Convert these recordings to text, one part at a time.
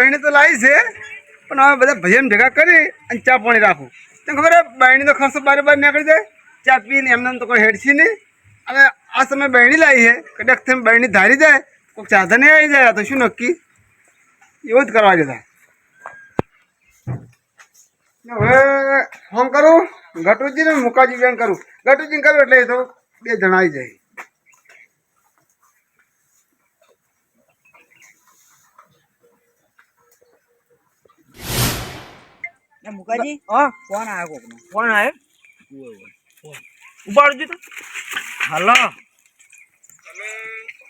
બહેણી તો લાવી છે, પણ હવે બધા ભજન ભેગા કરી અને ચા પાણી રાખું. તને ખબર બહેણીનો ખર્ચો બારે બાર નીકળી જાય, ચા પીને એમને એમ તો કોઈ હેડછી નહીં. હવે આ સમય બહેણી લાવી છે, કદાચ તમે બહેણી ધારી જાય કોઈક સાધને આવી જાય તો શું નક્કી? એવું જ કરવા જતા હવે ફોન કરું ગટુજી ને મુકાજી બેન કરું. ગટુજીને કરું એટલે એ તો બે જણા આવી જાય. એ મુકાજી હા ફોન આવ્યો કોકનો. ફોન આવ્યો ઉપાડજો તો. હલો.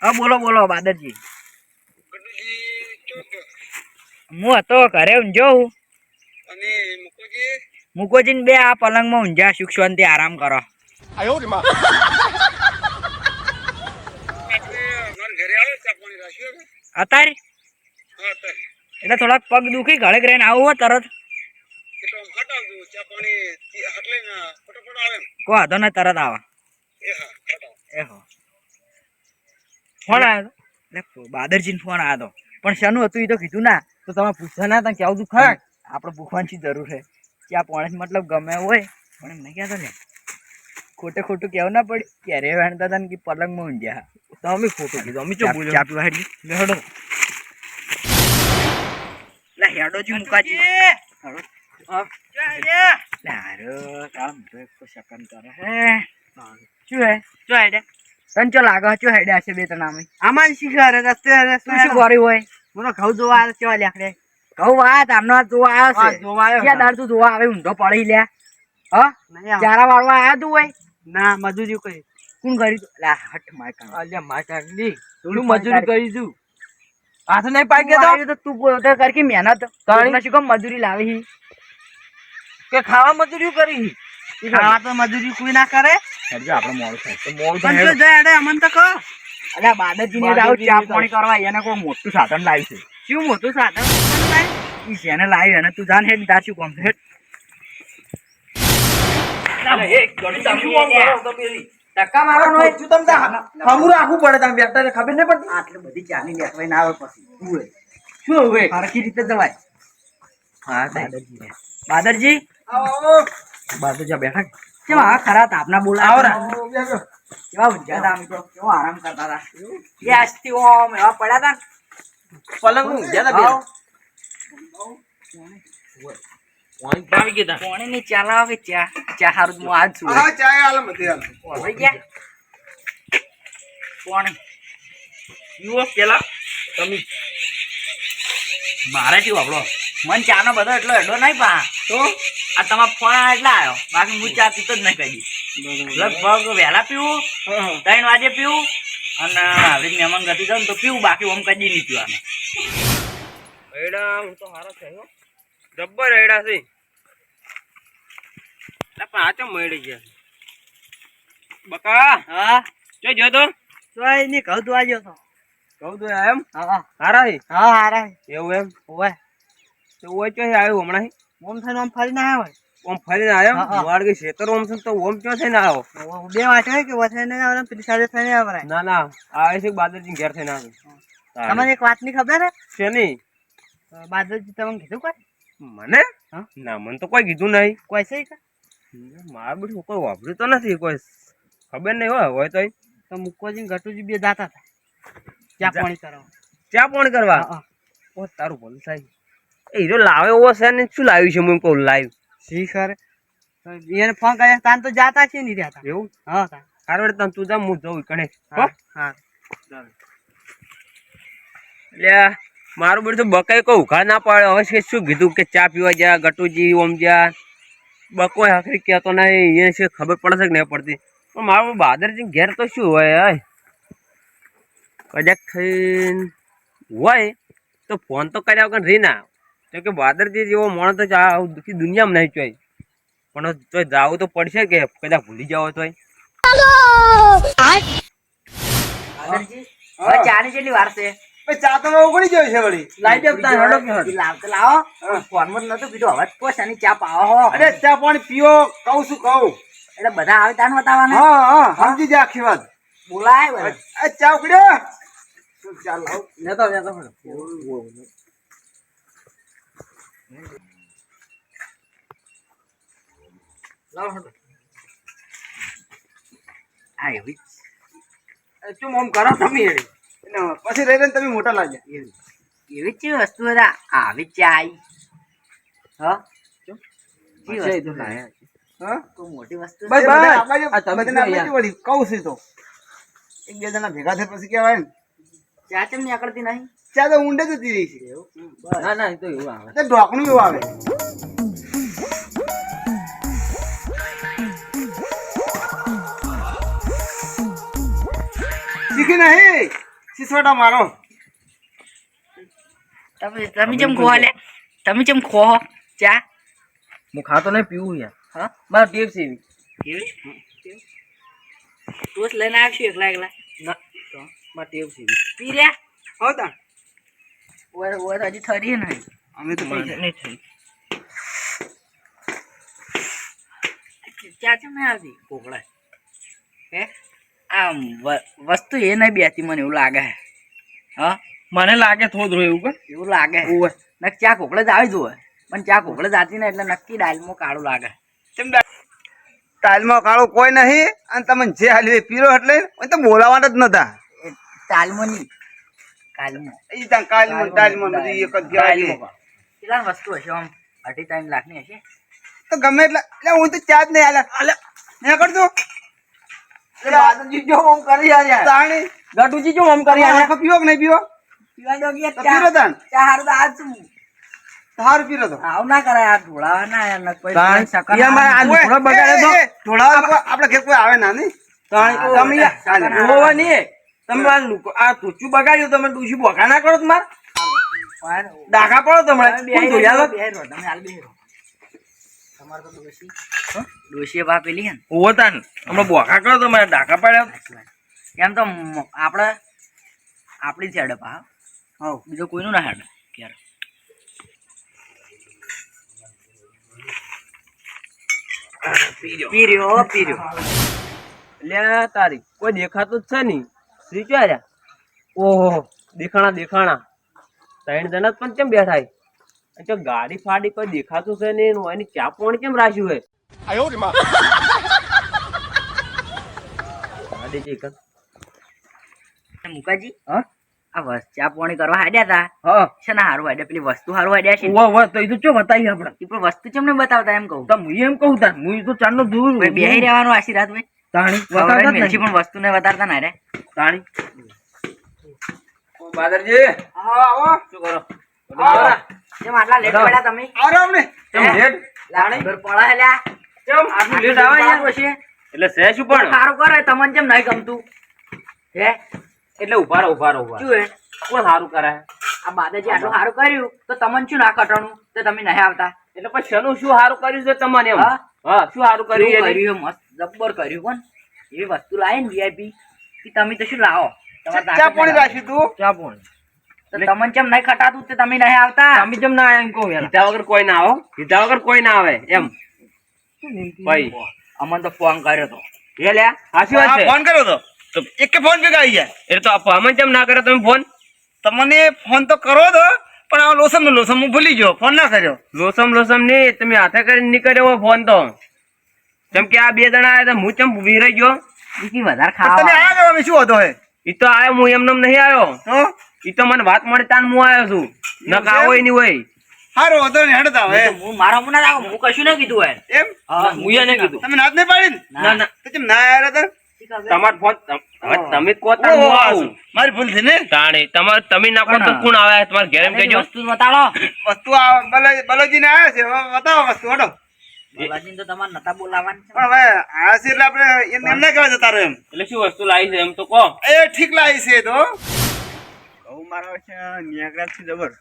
હા બોલો બોલો બાદરજી. હું હતો ઘરે ઊંઝો હું. અને મુકુજી? મુકોજી ને બે આ પલંગમાં ઊંઝા સુખ શાંતિ આરામ કરો. અમારા ઘરે આવે ચા પાણી રાખ્યું અત્યારે? હા તો એટલે થોડાક પગ દુખી ઘરે રહીને આવું હો તરત. એટલે હટાવજો ચા પાણી હાટ ફટાફટ આવે કો વાંધો ને તરત આવા. એ હા એ હો. ફોન આવ્યો એટલે બાદરજી ફોન આવ્યો પણ શાનું હતું એ તો કીધું ના તો તમે પૂછો ના તમે કેવું ખરા આપણે પૂછવાની જરૂર છે. કે આ પોણે મતલબ ગમે હોય પણ એમ નહીં કહેતો ને. ખોટે ખોટું કેવું ના પડે. ક્યારે વેણતા હતા ને કે પલંગમાં ઊંઝ્યા તમે ખોટું કીધું. અમે ચો બોલ્યો? ચા પીવા હેડી લે હેડો. લે હેડોજી મુકાજી તો તો હેડે. તને ચો ચો હેડે હશે બે ત્રણ આમે આમાં શીખવાડે તું શું કર્યું હોય મને ઘઉં જોવા આવે કેવા લેખડે કહું વાત આમનો જોવા આવ્યો છે જોવા આવ્યો ક્યાં તું જોવા આવે ઊંધો પડી લે હા ચારા વાળવા આવ્યા તું હોય ના મજૂરી કરી કોણ તું? મજૂરી કરી છું હાથ નહીં પાઈ તું તો તું પોતે મહેનત? તાણી શું કામ મજૂરી લાવી કે ખાવા મજૂરી કરી ખાવા તો મજૂરી કોઈ ના કરે. આપણે મોડું થાય. મોડું પણ જાય અડે અમન તો કહો. અલ્યા બાદરજી ને આવું ચા પાણી કરવા એને કોઈ મોટું સાધન લાવ્યું છે. શું મોટું સાધન? ઈ જેને લાવ્યું એને તું જાણ હેડ તાર શું કામ હેડ. ધક્કા મારવાનો હોય. શું તમ હમું રાખવું પડે તમે બેઠા ખબર નહીં પડતી. આટલી બધી ચાની લેખવાઈ ના આવે પછી. ઉવે. શું હવે હરખી રીતે જવાય. હા ને. બાદરજી? આવો. આવો બાદરજી બેઠા કેમ આ ખરા તાપના બોલા આવો રા. કેવા ઊંઝા હતા અમે તો. કેવો આરામ કરતા હતા. એ આજથી ઓમ એવા પડ્યા હતા ને. પલંગ હું જ્યાં આવો. પાણી પાવી ગયા પોણીની ચા લાવો ચા. ચા હારું તો હું આજ છું. હા ચા હાલ બધી હાલ ઓળવાઈ ગયા. પોણી. યુવો પેલા. તમે. મારે શું આપણો? મન ચાનો બધો એટલો એડો નહીં પા. તો? આ તમારો ફોન આવે એટલે આવ્યો બાકી હું ચા પીતો જ નહીં કદી. લગભગ વહેલા પીવું. ત્રણ વાગે પીવું અને આવી મહેમાન ગતિ જાઉં ને તો પીવું બાકી ઓમ કદી નહીં પીવાનું. એડા હું તો હારો છે હો. જબ્બર એડા છે. લા પણ આ ચમ મળી ગયા. બકા હા? જો જો તો ચોય નહીં કહું તું આવ્યો તો. કહું તો એમ? હા. હારા હા હારા એવું એમ? તો ઓય આવ્યો હમણાં? ઓમ થઈને ઓમ ફરીને આવ્યો હોય ઓમ ફરીને આવ્યો હા, હા. ખેતર ઓમ છે તો ઓમ ચો થઈને આવ્યો? બે વાત હોય કે વથાઈને આવે પેલી સાથે થઈને આવે ના ના. આવે છે બાદરજી ઘેર થઈને આવે તમને એક વાતની ખબર છે નહીં. હે તમને કીધું કોઈ? મને? ના મને તો કોઈ કીધું નહીં. કોઈ છે કે? મારે બધું કોઈ વાપર્યું તો નથી કોઈ ખબર નહીં હોય હોય તો તો મુકોજી ગટુજી બે દાતા હતા. ચા. પાણી કરવા. ચા પાણી કરવા? હા, હા. ઓ તારું ભલું થાય. એ તો લાવે એવો છે ને શું લાવ્યું છે હું કહું લાવ્યું. શી ખરે? એને ફોન કરે તાન તો જાતા છે નહીં રહ્યા એવું? હા. સારું તને તું જા હું જઉં કણે હા હા. એટલે મારું બધું બકાઈ કોઈ ઘા ના પાડે. હવે શું કીધું કે ચા પીવા જા ગટુજી ઓમ જા બકોય આખરી કહેતો નહીં એ છે ખબર પડે છે કે નહીં પડતી. પણ મારું બહાદરજી ઘેર તો શું હોય હે? કદાચ થઈને હોય તો ફોન તો કર્યા વગર રહી ના કે વાદરજી જેવો માણસ તો આ દુઃખી દુનિયામાં નહીં ચોય. પણ તો જાવું તો પડશે કે કદાચ ભૂલી જાવ તોય. ચાની કેટલી વાર છે? ચા તો હવે ગયો છે વળી. લાઈ દે તાર હેડો કે લાવ તો લાવો. ફોનમાં જ નતું કીધું. હવે તો શાની ચા પાવો હો. અરે ચા પાણી પીઓ કહું છું કહું એટલે બધા આવે તાન બતાવવાના? હા હા સમજી જા આખી વાત. બોલાય ચા ચા લાવ. લાવો હેડો. આ એવી. ચુમ આમ કરો તમે એટલે પછી રહી રહીને તમે મોટા લાગ્યા એવી. એવી જ વસ્તુ હતા આવી ચાઈ હા? ચમ. શી હશે એ વસ્તુ તો લાયા છે. હા? કોઈ મોટી વસ્તુ બસ, એ બસ. બધાને આપવા જો, આ તમે બધાને આપવા યાર. જો વળી. કહું છું તો. એક બે જણા ભેગા થાય પછી કહેવાય ને. ચા ચમ નીકળતી નહીં? ચા તો ઊંડે જતી રહી છે. ના ના તો એવું આવે. ઢોકણું એવું આવે. શીખી નહીં? સિસવાટા મારો. તમે તમે જેમ ખો લે તમે જેમ ખો ચા હું ખાતો નહીં પીવું યાર. હા? મારો ટેપ છે એવી. તું જ લઈને આવશું એકલા એકલા. ના મારો ટેપ છે પી લે. હો તા ઓય ઓય તો હજી થરી નહીં અમે તો પી નહીં થઈ ચા ચમ નહીં આવી કોકડા હે? આમ વસ્તુ એ નહીં બેતી મને એવું લાગે હા. મને લાગે થોડું એવું કે. એવું લાગે એવું હોય નક ચા કોકડે જ આવી જોવે. પણ ચા કોકડે જ આવતી ને એટલે નક્કી ડાયલમાં કાળું લાગે કેમ ટાઈલમાં કાળો કોઈ નહીં અને તમે જે હાલી પીરો એટલે તો બોલાવાના જ નતા. એ ટાલમાં નહીં. કાલમાં. એ ત્યાં કાલમાં ટાઈલમાં બધું એક જ કેટલા વસ્તુ હશે આમ? અઢી ત્રણ લાખની હશે? તો ગમે એટલે એટલે હું તો ચા જ નહીં હાલે હાલે નહીં કરતો બાદલજી જો આમ કરી યાર તાણી. ગટુજી જો આમ કરી આખો પીવો કે નહીં પીવો? પીવા દો કે તો પીરો તાણ. ચા. હારું તો આજ છું હાર પીરો તો. આવ ના કરાય આ ઢોળાવા ના યાર ન કોઈ તાણ. સકન ઈ અમારે આ ઢોળો બગાડે તો ઢોળાવા આપણે ઘેર કોઈ આવે ના નહીં? તાણી, તમે હોવા નહીં તમે આ લુકો- આ ટૂચું બગાડ્યું તમે ડૂસી બોકા ના કરો તમારે? ડાકા પડો તમારે. બે ધોયા લો? તમે હાલ ડોશી ડોશીએ બા પેલી હે ઓવો તાન હમણાં બોકા કરો તો મારે ડાકા પાડ્યા. એમ તો આપણે આપણી જ હેડ પા. હા. બીજો કોઈનું ના હેડે ક્યારે. પીર્યો. પીર્યો લે તારી. કોઈ દેખાતું જ છે નહીં. શ્રી ક્યાં રહ્યા? ઓહો દેખાણા દેખાણા. ત્રણ જણા જ પણ કેમ બેઠા છે? અને જો ગાડી ફાડી કોઈ દેખાતું છે ને એનું એની ચા પાણી કેમ રાખ્યું હે ગાડી જે કર- મુકાજી હા? આ વસ ચા પાણી કરવા હાડ્યા તા? હા. છે ને હારું હાડ્યા પેલી વસ્તુ હારું હાડ્યા છે વાહ વાહ તો એ તો ચો બતાવી આપણે એ પણ વસ્તુ ચમ ને બતાવતા એમ કહું? તો હું એમ કહું તા હું તો ચાંદનો દૂર બેહી રહેવાનું આશીર્વાદ ભાઈ. તાણી બતાવતા નહીં. પણ વસ્તુને વધારતા ના રે તાણી. બાદરજી. હા આવો. શું કરો. કેમ આટલા લેટ પડ્યા તમે. આવો અમને કેમ લેટ લાણી ઘર પડા હે કેમ આટલું લેટ આવે યાર. છે એટલે છે શું પણ સારું કરે તમને કેમ નહીં ગમતું. હે? એટલે ઊભા રહો ઊભા રહો ઊભા શું હે? કોણ સારું કરે? આ બાદાજી આટલું સારું કર્યું તો તમને શું ના કટણું? તો તમે નહીં આવતા. એટલે શેનું શું સારું કર્યું છે તમને એમ? હા? હા શું સારું કર્યું કર્યું? મસ્ત જબ્બર કર્યું પણ એવી વસ્તુ લાવે ને વીઆઈપી કે તમે તો શું લાવો? ચા પાણી રાખ્યું તું. ચા પાણી. તમને કેમ નહીં ખટાતું તે તમે નહીં આવતા? તમે કેમ ના આવ્યા એમ કહું યાર. કીધા વગર કોઈ ના આવો. કીધા વગર કોઈ ના આવે એમ. ભાઈ. અમને તો ફોન કર્યો તો. એ લે સાચી વાત છે? ફોન કર્યો તો. તો એક ફોન ભેગા આવી જાય એટલે તો આ અમે કેમ ના કર્યો તમે ફોન તમને ફોન તો કરો તો પણ આ લોસમ નો લોસમ હું ભૂલી ગયો ફોન ના કર્યો. લોસમ લોસમ નહીં તમે હાથે કરીને નહીં કર્યો ફોન તો. જેમ કે આ બે જણા આવ્યા હું ચમ વિરાઈ ગયો? બીજી વધારે ખાવા તમે આવ્યા આયા શું હતો હે? ઈ તો આવ્યો હું એમને નહીં આવ્યો. ઈ તો મને વાત મળી તાન હું આવ્યો છું. નકા હોયની હોય. હારો વધો ને હેડતા હવે. હું મારા મુના રાખો હું કશું ના કીધું હોય એમ? હા, હું એને કીધું. તમે નાચ ને પાડી ના ના. તો કેમ ના આવ્યા હતા? તમાર ફોન હવે તમે તાન હું આવું. મારી ભૂલ થઈ ને? તાણે તમાર તમે ના કહો તો કોણ આવે? તમારે ઘેર એમ કહેજો. વસ્તુ બતાડો. વસ્તુ આ બલો- બલોજીને આવ્યા છે બતાવો વસ્તુ હડો. બાલાજીને તો તમારે નતા બોલાવવાનું. છે. હવે આવ્યા છે એટલે આપણે એમ ના કહેવાય જતા એમ. એટલે શું વસ્તુ લાવી છે એમ તો કહો. એ ઠીક લાવી છે તો. મારા છે ન્યાગરાજથી જબર.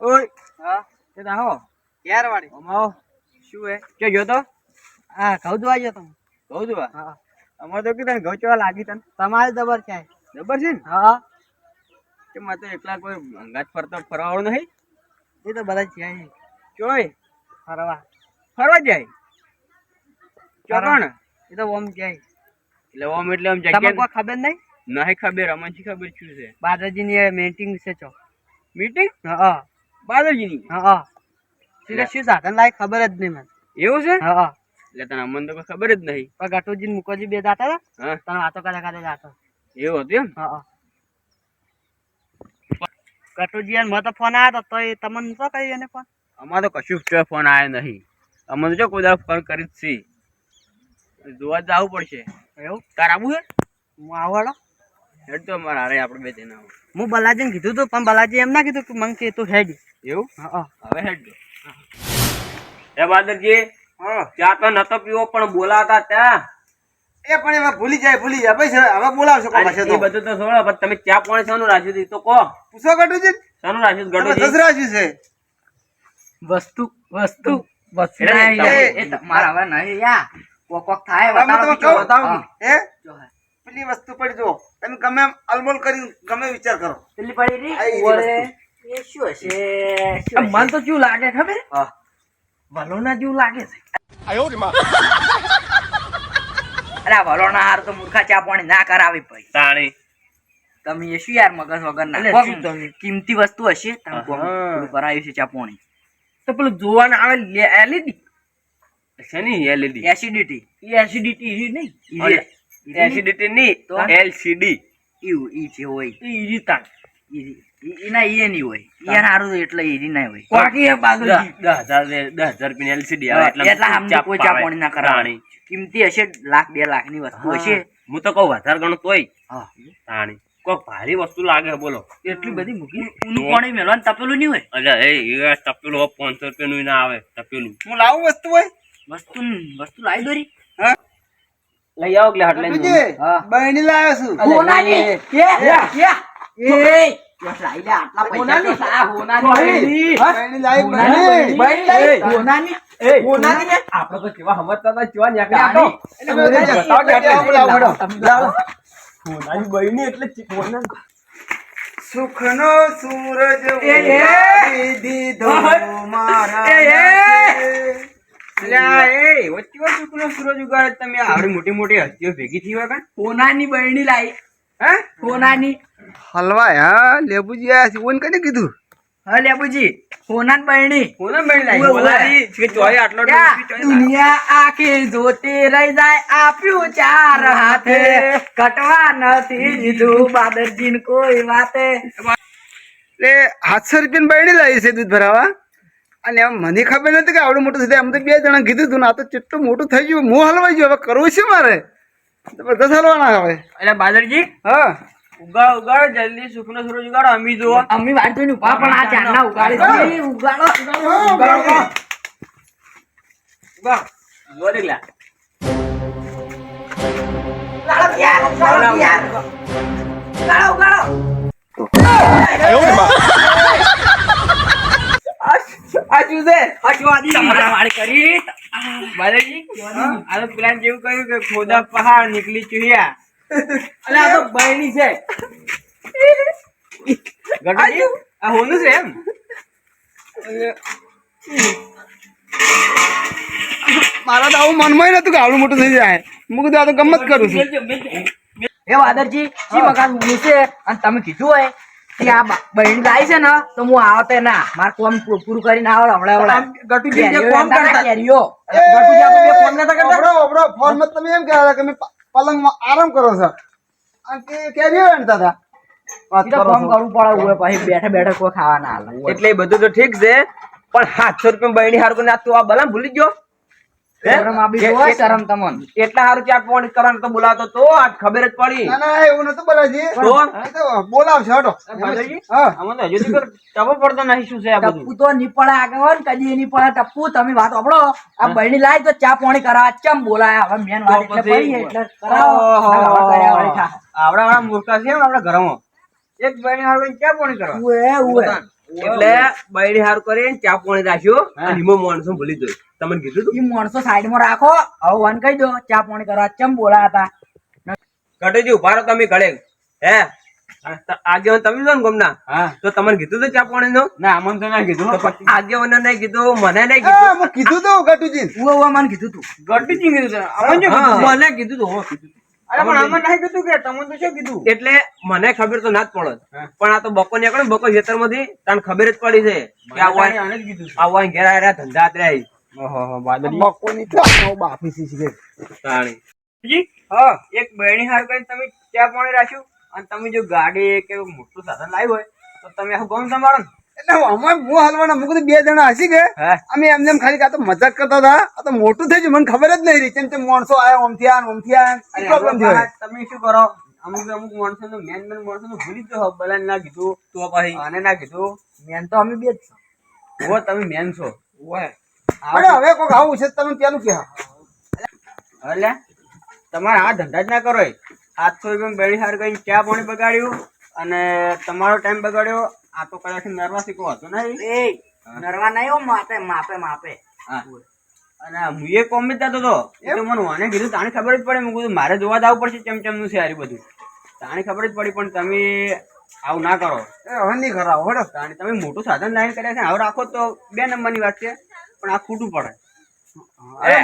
ઓય હા? એ તો આવો વાળી અમાવો શું હે કે જો તો? હા ઘઉં જો હા. અમારે તો કીધું ગૌચવા લાગી તને. તમારે જબર છે? જબર છે ને? હા. કે મારે તો એકલા કોઈ અંગાત ફરતો ફરવાવાળું નહીં? એ તો બધા છે ચોય. ફરવા. ફરવા જાય. ચોકણ એ તો ઓમ જાય એટલે ઓમ એટલે જગ્યા કોઈ ખબર નહીં? નહીં ખબર અમને ખબર શું છે? બાદાજી ની મીટિંગ છે ચો મીટિંગ હા બાદરજીની હા સીધા શું સાધન લાય ખબર જ નહીં મને. એવું છે? હા એટલે તને અમને તો ખબર જ નહીં. પણ ગટુજી મુકોજી બે જાતા હતા? તમે વાતો કરે કરે જાતો એવું હતું એમ? હા ગટુજી મને તો ફોન આવ્યો તો એ તમને શું કહી એને ફોન અમારે તો કશું જ ફોન આવ્યો નહીં. અમને તો જો કોઈ દાડો ફોન કરી જ છી. જોવા જવું પડશે. એવું? તાર આવું છે? હું આવડો હેડ તો અમારે હારે આપણે બે જણા હું બલાજીને કીધું તું પણ બલાજી એમ ના કીધું કે મંગ કે તું હેડ. એવું? હા હવે હેડ દો હે બાદરજી ચા તો નતો પીવો પણ બોલાતા ત્યાં. એ પણ એમાં ભૂલી જાય ભૂલી જાય. ભાઈ હવે બોલાવશો કોઈ પાસે તો? બધું તો છોડો પણ તમે ચા પાણી શાનું રાખ્યું હતું? તો કહો. પૂછો ગટુજી શાનું રાખ્યું હતું તમે ગડોજી છે. વસ્તુ વસ્તુ વસ્તુ. એ- એ તમારા હવે નહીં યા. કોક કોક થાય બતાવો બતાવો. હે? પેલી વસ્તુ પડી જો. તમે ગમે અલમોલ કરી ગમે વિચાર કરો. પેલી પડી રહી, આ ઓરે. એ શું હશે? શું તો કેવું લાગે ખબર? વલોના જેવું લાગે છે. અરે વલોના હાર તો મૂર્ખા ચા પાણી ના કરાવી ભાઈ. તાણી. તમે એ શું યાર મગજ વગર ના? કિંમતી વસ્તુ હશે? તમે કરાવ્યું છે ચા પાણી. તો પેલું જોવાના આવે લે- એલઈડી? શેની એલઈડી? એસિડિટી એસિડિટી નહીં. એસિડિટી ની તો? એલસીડી ઈ ઈ જે હોય. ઈ રીતા. ઈ- ઈ- એના ઈ નહીં હોય. ઈ હારું એટલે ઈ ના હોય. બાકી એ બાજુ દસ હજાર દે- રૂપિયા એલસીડી આવે એટલા એટલે આમની કોઈ ચા પાણી ના કરાણી કિંમતી હશે લાખ બે લાખની વસ્તુ હશે. હું તો કહું વધારે ગણો તોય. હા. તાણી કોઈ ભારી વસ્તુ લાગે બોલો. એટલી બધી મૂકી ઊનું પાણી મેળવાનું તપેલું નહીં હોય? અલ્યા એ તપેલું પાંચસો રૂપિયા નું ના આવે તપેલું. હું લાવું વસ્તુ હોય? વસ્તુ વસ્તુ લાવી દોરી. લઈ આવો એટલે હાટ હા. બહેણી લાવ્યો છું. એ તો કેવા સમજતા હતા કેવા ન્યા બતાવો કે બહેની એટલે. સુખનો સૂરજ દીધો મારા હોનાની બહેણી હોનાની કીધું? હા લેબુજી હોનાની બહેણી ઉવે, ઉવે. બોલાવી કે ચોય આટલો. દુનિયા આખી જોતી રહી જાય આપ્યું ચાર હાથે. કટવા નથી દીધું બાદરજીન કોઈ વાતે. એટલે સાતસો રૂપિયાની બહેણી લાવી છે દૂધ ભરાવા? અને એમ મને ખબર નથી કે આવડું મોટું થશે એમ તો બે જણા કીધું હતું ને આ તો કેટલું મોટું થઈ ગયું. મોં હલવાઈ ગયું. હવે કરવું છે મારે? બધા હલવાના હવે. એટલે બાદરજી હા. ઉગાડ ઉગાડ જલ્દી સુખનો સૂરજ ઉગાડો. અમી જુઓ. અમી વાત જોઈને પણ આ ચાંદના ઉગાડી છે. ઉગાડો ઉગાડો ઉગાડ. ઉગાડો યાર, યાર. શું છે? તમારા કરી. બાલાજી આ તો પેલા જેવું કહ્યું કે ખોદા પહાડ નીકળી ચુહિયા. અને આ તો બહેની છે. ગટુજી આ હોનું છે એમ? મારા તો આવું મનમાં નતું કે આવડું મોટું થઈ જાય. હું કીધું આ તો ગમત કરું છું. એ વાદરજી શી મકાન ઊંઘ્યું છે? અને તમે કીધું હોય કે આ બા- છે ને તો હું આવતે ના. મારે કોમ પૂરું કરીને આવો હમણાં હમણાં. ગટુજી જે કોમ કરતા. કેરીઓ. ગટુજી આપણે બે ફોન નતા કરતા. ઓબડો ઓબડો ફોનમાં તમે એમ કહેતા હતા કે મેં પલંગમાં આરામ કરો છો. અને કે કેરીઓ વેણતા હતા. વાત કરો કોમ કરવું પડે હોય પછી બેઠા બેઠા કોઈ ખાવા ના હાલે એટલે બધું તો ઠીક છે પણ સાતસો રૂપિયા બહેણી હારું કરીને આ તું આ બલા ભૂલી ગયો? શરમ તમને. એટલા હારું ચા પાણી કરવાનું તો બોલાવતો તો આ ખબર જ પડી. ના ના એવું નતું બોલાજી તો? બોલાવશે હટો. બાદરજી? તો હજુ ટપો પડતો નહીં શું છે આ બધું? ટપ્પુ તો ની પડે આગળ કદી એની પડે તમે વાત સાંભળો. આ બહેણી લાવી તો ચા પાણી કરા ચમ બોલાયા? હવે મેન વાત એટલે પડી એટલે કરાવો. ઓહો. હવે કર્યા વાળી થા. આવડા વાળા મૂર્ખા છે આપડા ઘરમાં. એક બહેની હારું ચા પાણી કરવા? ઉએ, ઉએ. એટલે બહેણી હાર કરીને ચા પાણી રાખ્યો અને એમાં માણસો ભૂલી ગયો તમને કીધું તું? માણસો સાઈડમાં રાખો. હવે વન કહી દો. ચા પાણી કરવા ચમ બોલા હતા? કટેજી ઊભા રહો તમે ઘડે હે? આગેવાન તમે છો ને ગમના? તો તમને કીધું તો ચા પાણી નું ના અમને તો ના કીધું. આગેવાન નહીં કીધું મને નહીં કીધું. કીધું તું ગટુજી મને કીધું તું. ગટુજી કીધું મને કીધું તું હો કીધું અરે પણ આમાં નહીં કીધું કે તમને તો શું કીધું? એટલે મને ખબર તો ના જ પડે પણ આ તો બકો નીકળે ને બકો ખેતરમાંથી તને ખબર જ પડી છે કે આ વાય- આને જ કીધું આ વાય ઘેર આવ્યા ધંધા બાપી સી તાણી. હા એક બહેણી હાર કરીને તમે ત્યાં પાણી રાખ્યું. અને તમે જો ગાડી કે મોટું સાધન લાવ્યું હોય તો તમે આખું ગમ તમારો ને. બે જણા હસી કે? અમે એમને એમ ખાલી તો મજાક કરતા હતા. આ તો મોટું થઈ ગયું. મને ખબર જ નહીં રહી. કેમ કે માણસો આયા ઓમથી આયા ને ઓમથી આયા ને. અરે પ્રોબ્લેમ થયો? તમે શું કરો? અમુક અમુક માણસો નું મેન મેન માણસો નું ભૂલી જ જાઓ. ના કીધું. તો પછી? આને ના કીધું. મેન તો અમે બે જ છો. તમે મેન છો. અરે હવે કોક આવું છે તમે પેલું કે એટલે તમારે આ ધંધા જ ના કરો. આઠસો રૂપિયા બેડી હાર કરીને ચા પાણી બગાડ્યું અને તમારો ટાઈમ બગાડ્યો આ તો કદાચ નરવા શીખવો હતો એ નરવા નહીં હો માપે માપે માપે. અને હું એ કોમ જ જતો એ તો મને વાને કીધું તાણી ખબર જ પડે મેં કીધું મારે જોવા જવું પડશે ચમ ચમનું છે હારી બધું. તાણી ખબર જ પડી પણ તમે આવું ના કરો. એ હવે નહીં કરાવો હોડો. તાણી તમે મોટું સાધન લાઈન કર્યા છે હવે રાખો તો બે નંબરની વાત છે પણ આ ખોટું પડે.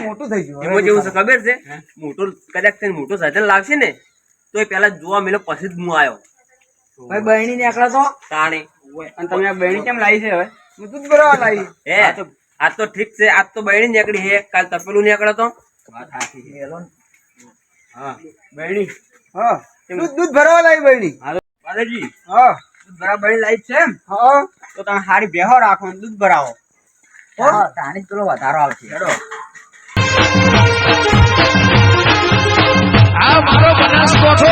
મોટું થઈ ગયું એમાં જેવું છે ખબર છે? મોટું કદાચ તને મોટું સાધન લાગશે ને તો એ પેલા જોવા મેલો પછી જ હું આવ્યો. ભાઈ બહેણી નીકળે તો. તાણી અને તમે આ બહેણી કેમ લાવી છે હવે? હું દૂધ ભરવા લાવી. હે? આ તો ઠીક છે. આજ તો બહેણી નીકળી હે કાલ તપેલું નીકળે તો. વાત સાચી છે. હા. બહેણી. હા. દૂધ દૂધ ભરવા લાવી બહેણી. હા દાદાજી હા. દૂધ બરાબર લાવી છે એમ? હા. તો તમે હારી બેહો રાખો અને દૂધ ભરાવો. હા. તાણી પેલો વધારો આવશે. હેડો. આ મારો બનાસકોઠો